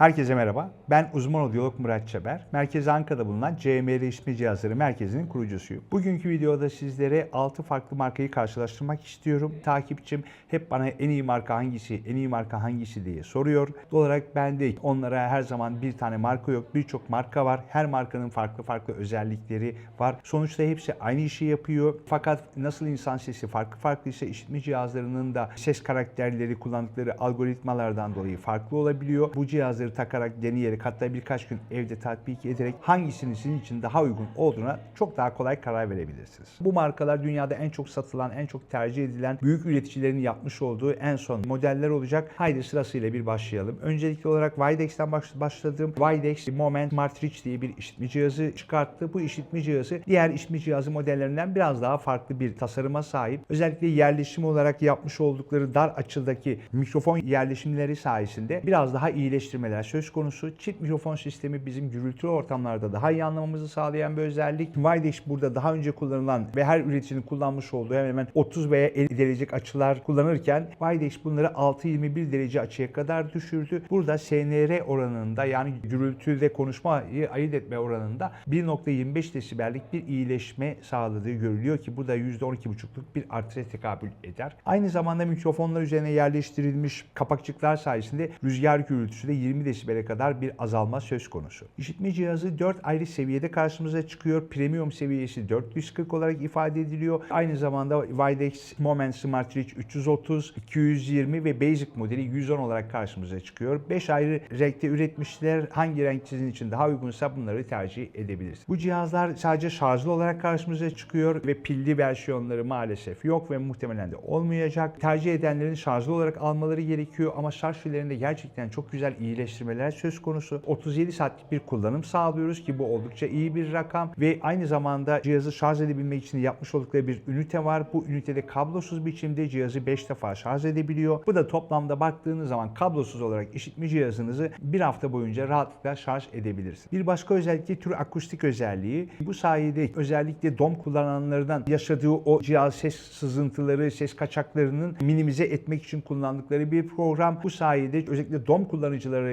Herkese merhaba. Ben uzman odyolog Murat Çeber. Merkezi Ankara'da bulunan CMR İşitme Cihazları Merkezi'nin kurucusuyum. Bugünkü videoda sizlere 6 farklı markayı karşılaştırmak istiyorum. Takipçim hep bana en iyi marka hangisi, en iyi marka hangisi diye soruyor. Doğal olarak ben de onlara her zaman bir tane marka yok, birçok marka var. Her markanın farklı farklı özellikleri var. Sonuçta hepsi aynı işi yapıyor. Fakat nasıl insan sesi farklı farklı ise işitme cihazlarının da ses karakterleri kullandıkları algoritmalardan dolayı farklı olabiliyor. Bu cihazları takarak, deneyerek hatta birkaç gün evde tatbik ederek hangisinin sizin için daha uygun olduğuna çok daha kolay karar verebilirsiniz. Bu markalar dünyada en çok satılan, en çok tercih edilen büyük üreticilerin yapmış olduğu en son modeller olacak. Haydi sırasıyla bir başlayalım. Öncelikli olarak Videx'ten baş- başladım. Videx Moment Smart Reach diye bir işitme cihazı çıkarttı. Bu işitme cihazı diğer işitme cihazı modellerinden biraz daha farklı bir tasarıma sahip. Özellikle yerleşim olarak yapmış oldukları dar açıdaki mikrofon yerleşimleri sayesinde biraz daha iyileştirmeler söz konusu. Çift mikrofon sistemi bizim gürültülü ortamlarda daha iyi anlamamızı sağlayan bir özellik. Videx burada daha önce kullanılan ve her üreticinin kullanmış olduğu hemen hemen 30 veya 50 derecelik açılar kullanırken Videx bunları 6-21 derece açıya kadar düşürdü. Burada SNR oranında yani gürültüde konuşmayı ayırt etme oranında 1.25 desibellik bir iyileşme sağladığı görülüyor ki bu da %12,5'luk bir artıya tekabül eder. Aynı zamanda mikrofonlar üzerine yerleştirilmiş kapakçıklar sayesinde rüzgar gürültüsü de 20 desibele kadar bir azalma söz konusu. İşitme cihazı 4 ayrı seviyede karşımıza çıkıyor. Premium seviyesi 440 olarak ifade ediliyor. Aynı zamanda Videx Moment Smart Reach 330, 220 ve Basic modeli 110 olarak karşımıza çıkıyor. 5 ayrı renkte üretmişler. Hangi renk sizin için daha uygunsa bunları tercih edebilirsiniz. Bu cihazlar sadece şarjlı olarak karşımıza çıkıyor ve pilli versiyonları maalesef yok ve muhtemelen de olmayacak. Tercih edenlerin şarjlı olarak almaları gerekiyor ama şarj pillerinde gerçekten çok güzel iyileştirmeler söz konusu. 37 saatlik bir kullanım sağlıyoruz ki bu oldukça iyi bir rakam ve aynı zamanda cihazı şarj edebilmek için yapmış oldukları bir ünite var. Bu ünitede kablosuz biçimde cihazı 5 defa şarj edebiliyor. Bu da toplamda baktığınız zaman kablosuz olarak işitme cihazınızı bir hafta boyunca rahatlıkla şarj edebilirsiniz. Bir başka özellik tür akustik özelliği. Bu sayede özellikle DOM kullananlardan yaşadığı o cihaz ses sızıntıları, ses kaçaklarının minimize etmek için kullandıkları bir program. Bu sayede özellikle DOM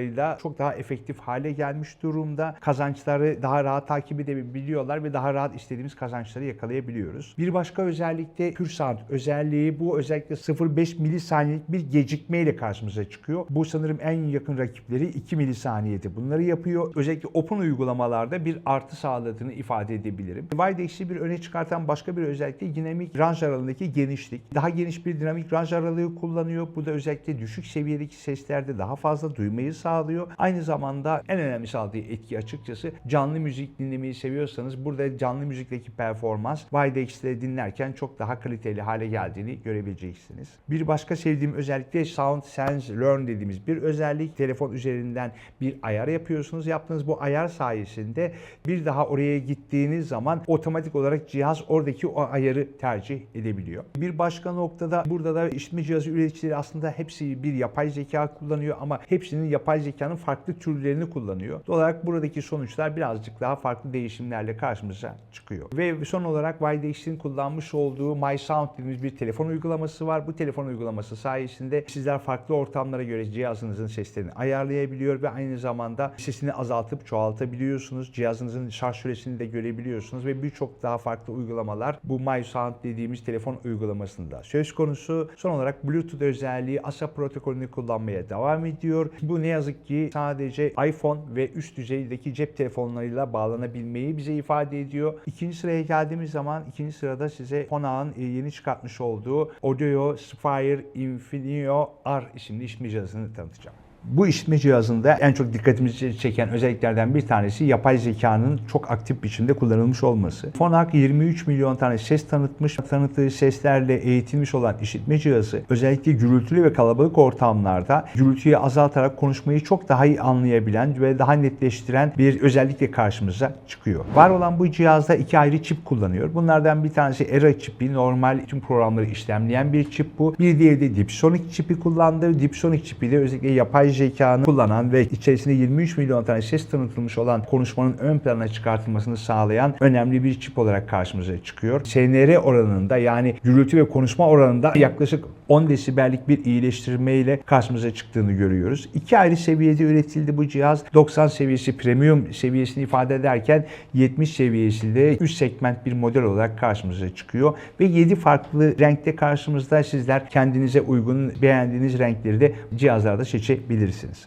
kullanıcılarıyla çok daha efektif hale gelmiş durumda. Kazançları daha rahat takip edebiliyorlar ve daha rahat istediğimiz kazançları yakalayabiliyoruz. Bir başka özellik de Pure Sound özelliği. Bu özellikle 0.5 milisaniyelik bir gecikmeyle karşımıza çıkıyor. Bu sanırım en yakın rakipleri 2 milisaniyede bunları yapıyor. Özellikle open uygulamalarda bir artı sağladığını ifade edebilirim. Videx'i bir öne çıkartan başka bir özellik dinamik range aralığındaki genişlik. Daha geniş bir dinamik range aralığı kullanıyor. Bu da özellikle düşük seviyedeki seslerde daha fazla duymayı sağlıyor. Aynı zamanda en önemli sağladığı etki açıkçası canlı müzik dinlemeyi seviyorsanız burada canlı müzikteki performans Videx'te dinlerken çok daha kaliteli hale geldiğini görebileceksiniz. Bir başka sevdiğim özellik de Sound Sense Learn dediğimiz bir özellik. Telefon üzerinden bir ayar yapıyorsunuz. Yaptığınız bu ayar sayesinde bir daha oraya gittiğiniz zaman otomatik olarak cihaz oradaki o ayarı tercih edebiliyor. Bir başka noktada burada da işitme cihazı üreticileri aslında hepsi bir yapay zeka kullanıyor ama hepsinin yapay zekanın farklı türlerini kullanıyor. Doğal olarak buradaki sonuçlar birazcık daha farklı değişimlerle karşımıza çıkıyor. Ve son olarak Videx'in kullanmış olduğu My Sound dediğimiz bir telefon uygulaması var. Bu telefon uygulaması sayesinde sizler farklı ortamlara göre cihazınızın seslerini ayarlayabiliyor ve aynı zamanda sesini azaltıp çoğaltabiliyorsunuz. Cihazınızın şarj süresini de görebiliyorsunuz ve birçok daha farklı uygulamalar bu My Sound dediğimiz telefon uygulamasında söz konusu. Son olarak Bluetooth özelliği ASA protokolünü kullanmaya devam ediyor. Bu ne yazık ki sadece iPhone ve üst düzeydeki cep telefonlarıyla bağlanabilmeyi bize ifade ediyor. İkinci sıraya geldiğimiz zaman ikinci sırada size Honak'ın e, yeni çıkartmış olduğu Audio Sphere Infinio R isimli işitme cihazını tanıtacağım. Bu işitme cihazında en çok dikkatimizi çeken özelliklerden bir tanesi yapay zekanın çok aktif biçimde kullanılmış olması. Phonak 23 milyon tane ses tanıtmış. Tanıttığı seslerle eğitilmiş olan işitme cihazı özellikle gürültülü ve kalabalık ortamlarda gürültüyü azaltarak konuşmayı çok daha iyi anlayabilen ve daha netleştiren bir özellikle karşımıza çıkıyor. Var olan bu cihazda iki ayrı çip kullanıyor. Bunlardan bir tanesi ERA çipi, normal tüm programları işlemleyen bir çip bu. Bir diğeri de Dipsonic çipi kullandığı. Dipsonic çipi de özellikle yapay zekanı kullanan ve içerisinde 23 milyon tane ses tanıtılmış olan konuşmanın ön plana çıkartılmasını sağlayan önemli bir çip olarak karşımıza çıkıyor. SNR oranında yani gürültü ve konuşma oranında yaklaşık 10 desibellik bir iyileştirme ile karşımıza çıktığını görüyoruz. İki ayrı seviyede üretildi bu cihaz. 90 seviyesi premium seviyesini ifade ederken 70 seviyesi de üst segment bir model olarak karşımıza çıkıyor. Ve 7 farklı renkte karşımızda sizler kendinize uygun beğendiğiniz renkleri de cihazlarda seçebilirsiniz.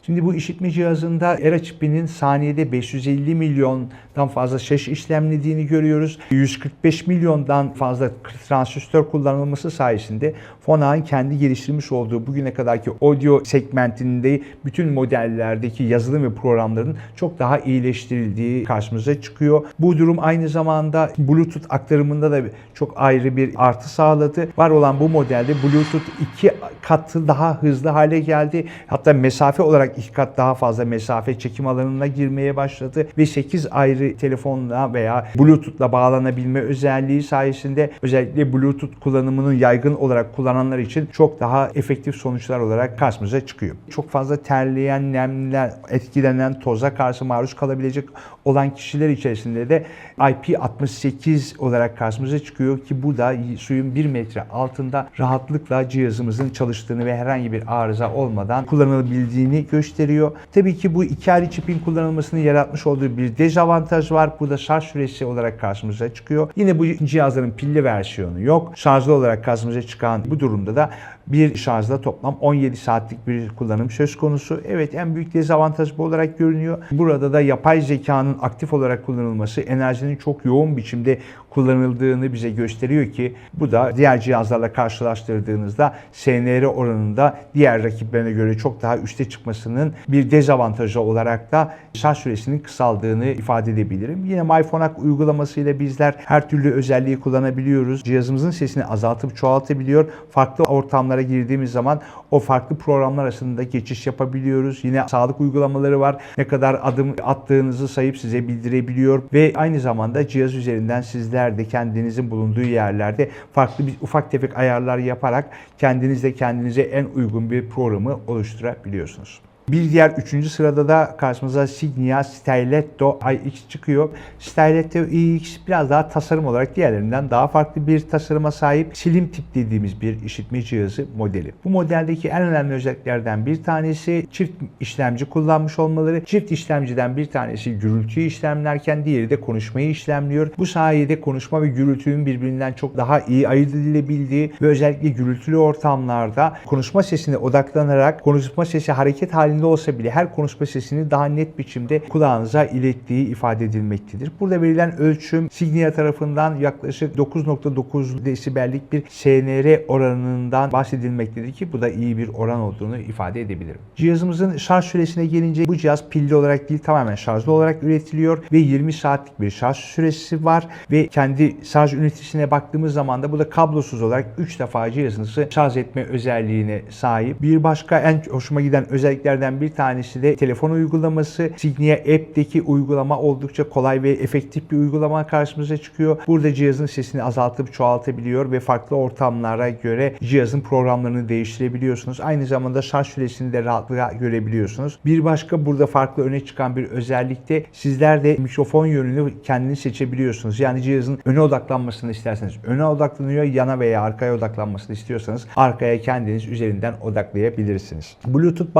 Şimdi bu işitme cihazında ERA çipinin saniyede 550 milyondan fazla ses işlemlediğini görüyoruz. 145 milyondan fazla transistör kullanılması sayesinde Phonak kendi geliştirmiş olduğu bugüne kadarki audio segmentinde bütün modellerdeki yazılım ve programların çok daha iyileştirildiği karşımıza çıkıyor. Bu durum aynı zamanda Bluetooth aktarımında da çok ayrı bir artı sağladı. Var olan bu modelde Bluetooth iki katı daha hızlı hale geldi. Hatta mesafe olarak iki kat daha fazla mesafe çekim alanına girmeye başladı ve 8 ayrı telefonla veya Bluetooth'la bağlanabilme özelliği sayesinde özellikle Bluetooth kullanımının yaygın olarak kullananlar için çok daha efektif sonuçlar olarak karşımıza çıkıyor. Çok fazla terleyen, nemlen, etkilenen toza karşı maruz kalabilecek olan kişiler içerisinde de IP68 olarak karşımıza çıkıyor ki bu da suyun 1 metre altında rahatlıkla cihazımızın çalıştığını ve herhangi bir arıza olmadan kullanılabildiğini gösteriyor. Tabii ki bu iki ayrı çipin kullanılmasını yaratmış olduğu bir dezavantaj var. Bu da şarj süresi olarak karşımıza çıkıyor. Yine bu cihazların pilli versiyonu yok. Şarjlı olarak karşımıza çıkan bu durumda da bir şarjda toplam 17 saatlik bir kullanım söz konusu. Evet en büyük dezavantaj bu olarak görünüyor. Burada da yapay zekanın aktif olarak kullanılması enerjinin çok yoğun biçimde kullanıldığını bize gösteriyor ki bu da diğer cihazlarla karşılaştırdığınızda SNR oranında diğer rakiplerine göre çok daha üste çıkmasının bir dezavantajı olarak da şarj süresinin kısaldığını ifade edebilirim. Yine MyPhonak uygulamasıyla bizler her türlü özelliği kullanabiliyoruz. Cihazımızın sesini azaltıp çoğaltabiliyor. Farklı ortamlara girdiğimiz zaman o farklı programlar arasında geçiş yapabiliyoruz. Yine sağlık uygulamaları var. Ne kadar adım attığınızı sayıp size bildirebiliyor ve aynı zamanda cihaz üzerinden sizler de kendinizin bulunduğu yerlerde farklı bir ufak tefek ayarlar yaparak kendinizde kendinize en uygun bir programı oluşturabiliyorsunuz. Bir diğer üçüncü sırada da karşımıza Signia Styletto iX çıkıyor. Styletto iX biraz daha tasarım olarak diğerlerinden daha farklı bir tasarıma sahip slim tip dediğimiz bir işitme cihazı modeli. Bu modeldeki en önemli özelliklerden bir tanesi çift işlemci kullanmış olmaları. Çift işlemciden bir tanesi gürültüyü işlemlerken diğeri de konuşmayı işlemliyor. Bu sayede konuşma ve gürültünün birbirinden çok daha iyi ayırt edilebildiği ve özellikle gürültülü ortamlarda konuşma sesine odaklanarak konuşma sesi hareket halinde olsa bile her konuşma sesini daha net biçimde kulağınıza ilettiği ifade edilmektedir. Burada verilen ölçüm Signia tarafından yaklaşık 9.9 desibellik bir SNR oranından bahsedilmektedir ki bu da iyi bir oran olduğunu ifade edebilirim. Cihazımızın şarj süresine gelince bu cihaz pilli olarak değil tamamen şarjlı olarak üretiliyor ve 20 saatlik bir şarj süresi var ve kendi şarj ünitesine baktığımız zaman da bu da kablosuz olarak 3 defa cihazınızı şarj etme özelliğine sahip. Bir başka en hoşuma giden özelliklerden bir tanesi de telefon uygulaması. Signia App'teki uygulama oldukça kolay ve efektif bir uygulama karşımıza çıkıyor. Burada cihazın sesini azaltıp çoğaltabiliyor ve farklı ortamlara göre cihazın programlarını değiştirebiliyorsunuz. Aynı zamanda şarj süresini de rahatlıkla görebiliyorsunuz. Bir başka burada farklı öne çıkan bir özellik de sizler de mikrofon yönünü kendiniz seçebiliyorsunuz. Yani cihazın öne odaklanmasını isterseniz öne odaklanıyor, yana veya arkaya odaklanmasını istiyorsanız arkaya kendiniz üzerinden odaklayabilirsiniz. Bluetooth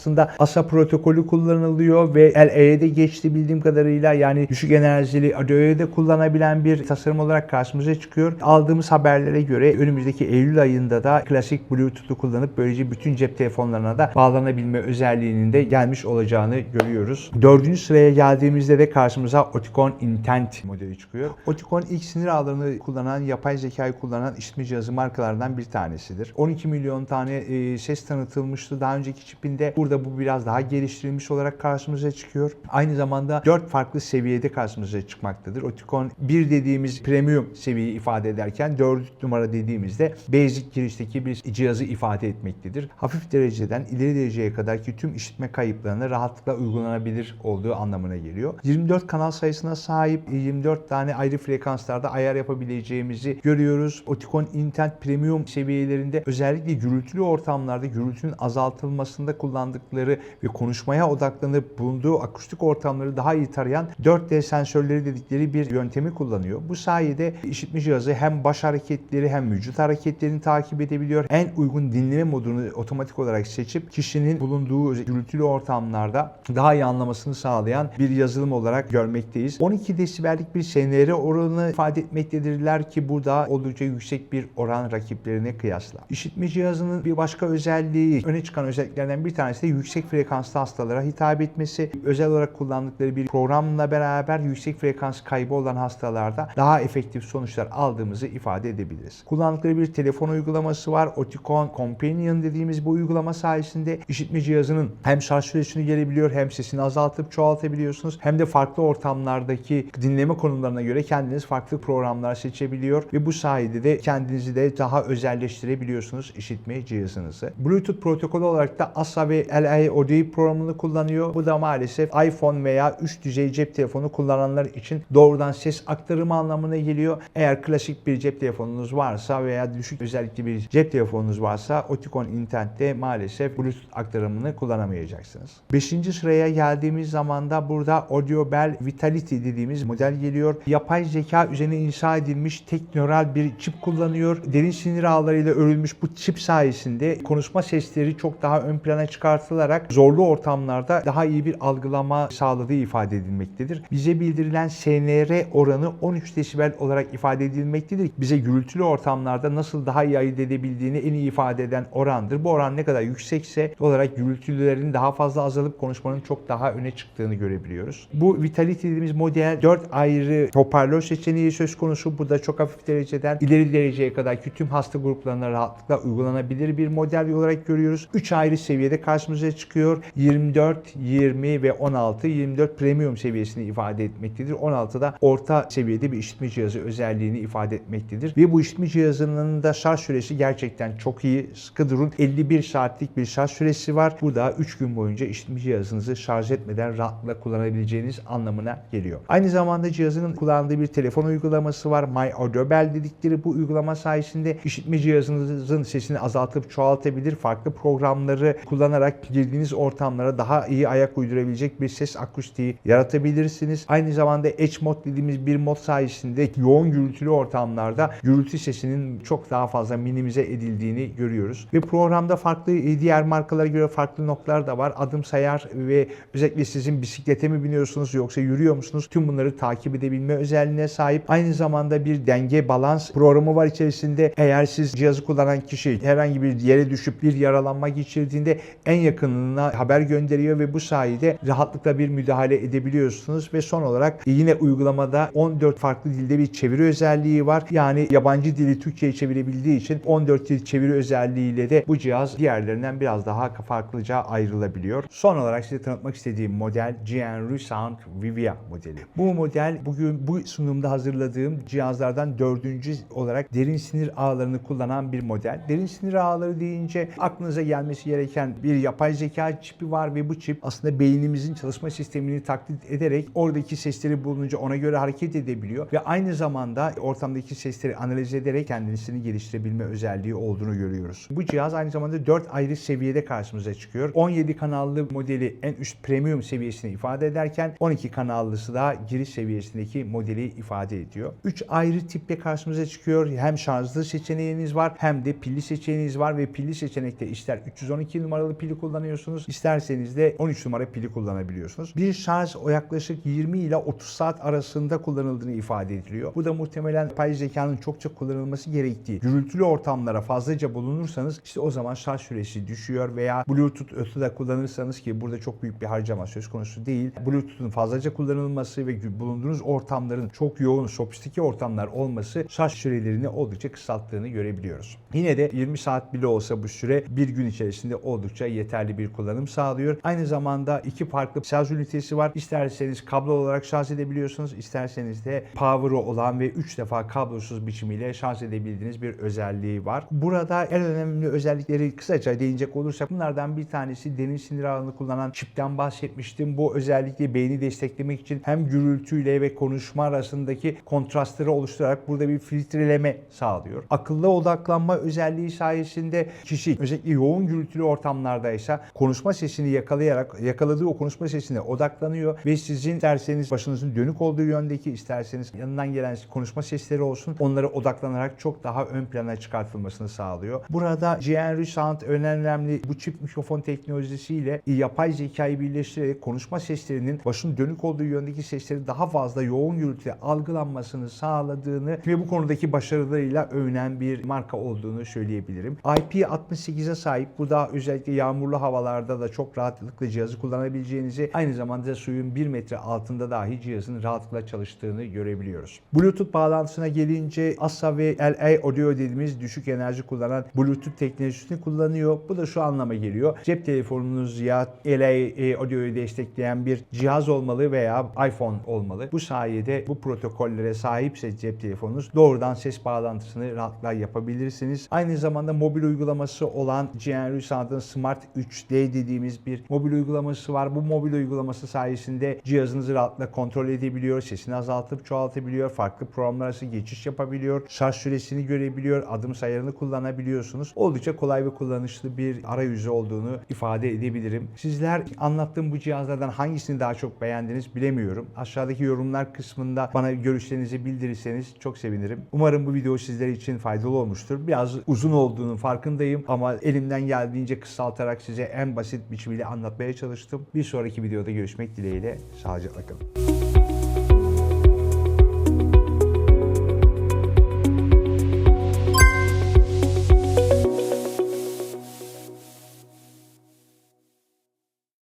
bağlantısında ASA protokolü kullanılıyor ve LE'de geçti bildiğim kadarıyla yani düşük enerjili ADO'yu kullanabilen bir tasarım olarak karşımıza çıkıyor. Aldığımız haberlere göre önümüzdeki Eylül ayında da klasik Bluetooth'u kullanıp böylece bütün cep telefonlarına da bağlanabilme özelliğinin de gelmiş olacağını görüyoruz. Dördüncü sıraya geldiğimizde de karşımıza Oticon Intent modeli çıkıyor. Oticon ilk sinir ağlarını kullanan, yapay zekayı kullanan işitme cihazı markalardan bir tanesidir. 12 milyon tane e, ses tanıtılmıştı daha önceki çipinde. Burada bu biraz daha geliştirilmiş olarak karşımıza çıkıyor. Aynı zamanda 4 farklı seviyede karşımıza çıkmaktadır. Oticon 1 dediğimiz premium seviyeyi ifade ederken 4 numara dediğimizde basic girişteki bir cihazı ifade etmektedir. Hafif dereceden ileri dereceye kadar ki tüm işitme kayıplarına rahatlıkla uygulanabilir olduğu anlamına geliyor. 24 kanal sayısına sahip 24 tane ayrı frekanslarda ayar yapabileceğimizi görüyoruz. Oticon Intent Premium seviyelerinde özellikle gürültülü ortamlarda gürültünün azaltılmasında kullandıkları kullandıkları ve konuşmaya odaklanıp bulunduğu akustik ortamları daha iyi tarayan 4D sensörleri dedikleri bir yöntemi kullanıyor. Bu sayede işitme cihazı hem baş hareketleri hem vücut hareketlerini takip edebiliyor. En uygun dinleme modunu otomatik olarak seçip kişinin bulunduğu gürültülü ortamlarda daha iyi anlamasını sağlayan bir yazılım olarak görmekteyiz. 12 desibellik bir SNR oranı ifade etmektedirler ki bu da oldukça yüksek bir oran rakiplerine kıyasla. İşitme cihazının bir başka özelliği, öne çıkan özelliklerden bir tanesi de yüksek frekanslı hastalara hitap etmesi. Özel olarak kullandıkları bir programla beraber yüksek frekans kaybı olan hastalarda daha efektif sonuçlar aldığımızı ifade edebiliriz. Kullandıkları bir telefon uygulaması var. Oticon Companion dediğimiz bu uygulama sayesinde işitme cihazının hem şarj süresini gelebiliyor hem sesini azaltıp çoğaltabiliyorsunuz hem de farklı ortamlardaki dinleme konumlarına göre kendiniz farklı programlar seçebiliyor ve bu sayede de kendinizi de daha özelleştirebiliyorsunuz işitme cihazınızı. Bluetooth protokolü olarak da ASA ve LA Audio programını kullanıyor. Bu da maalesef iPhone veya üst düzey cep telefonu kullananlar için doğrudan ses aktarımı anlamına geliyor. Eğer klasik bir cep telefonunuz varsa veya düşük özellikli bir cep telefonunuz varsa Oticon Intent'te maalesef Bluetooth aktarımını kullanamayacaksınız. Beşinci sıraya geldiğimiz zaman da burada AudioBell Vitality dediğimiz model geliyor. Yapay zeka üzerine inşa edilmiş tek nöral bir çip kullanıyor. Derin sinir ağlarıyla örülmüş bu çip sayesinde konuşma sesleri çok daha ön plana çıkartılarak zorlu ortamlarda daha iyi bir algılama sağladığı ifade edilmektedir. Bize bildirilen SNR oranı 13 desibel olarak ifade edilmektedir. Bize gürültülü ortamlarda nasıl daha iyi ayırt edebildiğini en iyi ifade eden orandır. Bu oran ne kadar yüksekse olarak gürültülerin daha fazla azalıp konuşmanın çok daha öne çıktığını görebiliyoruz. Bu Vitality dediğimiz model 4 ayrı hoparlör seçeneği söz konusu. Bu da çok hafif dereceden ileri dereceye kadar tüm hasta gruplarına rahatlıkla uygulanabilir bir model olarak görüyoruz. 3 ayrı seviyede karşımıza çıkıyor. 24, 20 ve 16. 24 premium seviyesini ifade etmektedir. 16 da orta seviyede bir işitme cihazı özelliğini ifade etmektedir. Ve bu işitme cihazının da şarj süresi gerçekten çok iyi. Sıkı durun. 51 saatlik bir şarj süresi var. Bu da 3 gün boyunca işitme cihazınızı şarj etmeden rahatlıkla kullanabileceğiniz anlamına geliyor. Aynı zamanda cihazının kullandığı bir telefon uygulaması var. My AudioBell dedikleri bu uygulama sayesinde işitme cihazınızın sesini azaltıp çoğaltabilir. Farklı programları kullanarak girdiğiniz ortamlara daha iyi ayak uydurabilecek bir ses akustiği yaratabilirsiniz. Aynı zamanda Edge Mode dediğimiz bir mod sayesinde yoğun gürültülü ortamlarda gürültü sesinin çok daha fazla minimize edildiğini görüyoruz. Ve programda farklı e, diğer markalara göre farklı noktalar da var. Adım sayar ve özellikle sizin bisiklete mi biniyorsunuz yoksa yürüyor musunuz? Tüm bunları takip edebilme özelliğine sahip. Aynı zamanda bir denge balans programı var içerisinde. Eğer siz cihazı kullanan kişi herhangi bir yere düşüp bir yaralanma geçirdiğinde en yakınına haber gönderiyor ve bu sayede rahatlıkla bir müdahale edebiliyorsunuz ve son olarak yine uygulamada 14 farklı dilde bir çeviri özelliği var. Yani yabancı dili Türkçe'ye çevirebildiği için 14 dil çeviri özelliğiyle de bu cihaz diğerlerinden biraz daha farklıca ayrılabiliyor. Son olarak size tanıtmak istediğim model GNR Sound Vivia modeli. Bu model bugün bu sunumda hazırladığım cihazlardan dördüncü olarak derin sinir ağlarını kullanan bir model. Derin sinir ağları deyince aklınıza gelmesi gereken bir yapay zeka çipi var ve bu çip aslında beynimizin çalışma sistemini taklit ederek oradaki sesleri bulununca ona göre hareket edebiliyor ve aynı zamanda ortamdaki sesleri analiz ederek kendisini geliştirebilme özelliği olduğunu görüyoruz. Bu cihaz aynı zamanda 4 ayrı seviyede karşımıza çıkıyor. 17 kanallı modeli en üst premium seviyesini ifade ederken 12 kanallısı da giriş seviyesindeki modeli ifade ediyor. 3 ayrı tiple karşımıza çıkıyor. Hem şarjlı seçeneğiniz var hem de pilli seçeneğiniz var ve pilli seçenekte ister 312 numaralı pili kullanıyorsunuz isterseniz de 13 numara pili kullanabiliyorsunuz. Bir şarj o yaklaşık 20 ile 30 saat arasında kullanıldığını ifade ediliyor. Bu da muhtemelen yapay zekanın çokça kullanılması gerektiği. Gürültülü ortamlara fazlaca bulunursanız işte o zaman şarj süresi düşüyor veya Bluetooth ötede kullanırsanız ki burada çok büyük bir harcama söz konusu değil. Bluetooth'un fazlaca kullanılması ve bulunduğunuz ortamların çok yoğun, sofistike ortamlar olması şarj sürelerini oldukça kısalttığını görebiliyoruz. Yine de 20 saat bile olsa bu süre bir gün içerisinde oldukça yeterli bir kullanım sağlıyor. Aynı zamanda iki farklı şarj ünitesi var. İsterseniz kablo olarak şarj edebiliyorsunuz. isterseniz de power'ı olan ve 3 defa kablosuz biçimiyle şarj edebildiğiniz bir özelliği var. Burada en önemli özellikleri kısaca değinecek olursak bunlardan bir tanesi derin sinir ağını kullanan çipten bahsetmiştim. Bu özellikle beyni desteklemek için hem gürültüyle ve konuşma arasındaki kontrastları oluşturarak burada bir filtreleme sağlıyor. Akıllı odaklanma özelliği sayesinde kişi özellikle yoğun gürültülü ortamlardaysa Alexa konuşma sesini yakalayarak yakaladığı o konuşma sesine odaklanıyor ve sizin isterseniz başınızın dönük olduğu yöndeki isterseniz yanından gelen konuşma sesleri olsun onlara odaklanarak çok daha ön plana çıkartılmasını sağlıyor. Burada GNR Sound önemli bu çift mikrofon teknolojisiyle yapay zekayı birleştirerek konuşma seslerinin başın dönük olduğu yöndeki sesleri daha fazla yoğun gürültüde algılanmasını sağladığını ve bu konudaki başarılarıyla övünen bir marka olduğunu söyleyebilirim. IP68'e sahip bu da özellikle yağmurlu havalarda da çok rahatlıkla cihazı kullanabileceğinizi aynı zamanda suyun 1 metre altında dahi cihazın rahatlıkla çalıştığını görebiliyoruz. Bluetooth bağlantısına gelince ASA ve LA Audio dediğimiz düşük enerji kullanan Bluetooth teknolojisini kullanıyor. Bu da şu anlama geliyor. Cep telefonunuz ya LA Audio'yu destekleyen bir cihaz olmalı veya iPhone olmalı. Bu sayede bu protokollere sahipse cep telefonunuz doğrudan ses bağlantısını rahatlıkla yapabilirsiniz. Aynı zamanda mobil uygulaması olan GNR Sound'ın Smart 3D dediğimiz bir mobil uygulaması var. Bu mobil uygulaması sayesinde cihazınızı rahatlıkla kontrol edebiliyor, sesini azaltıp çoğaltabiliyor, farklı programlar arası geçiş yapabiliyor, şarj süresini görebiliyor, adım sayarını kullanabiliyorsunuz. Oldukça kolay ve kullanışlı bir arayüzü olduğunu ifade edebilirim. Sizler anlattığım bu cihazlardan hangisini daha çok beğendiniz bilemiyorum. Aşağıdaki yorumlar kısmında bana görüşlerinizi bildirirseniz çok sevinirim. Umarım bu video sizler için faydalı olmuştur. Biraz uzun olduğunun farkındayım ama elimden geldiğince kısaltarak size en basit biçimiyle anlatmaya çalıştım. Bir sonraki videoda görüşmek dileğiyle. Sağlıcakla kalın.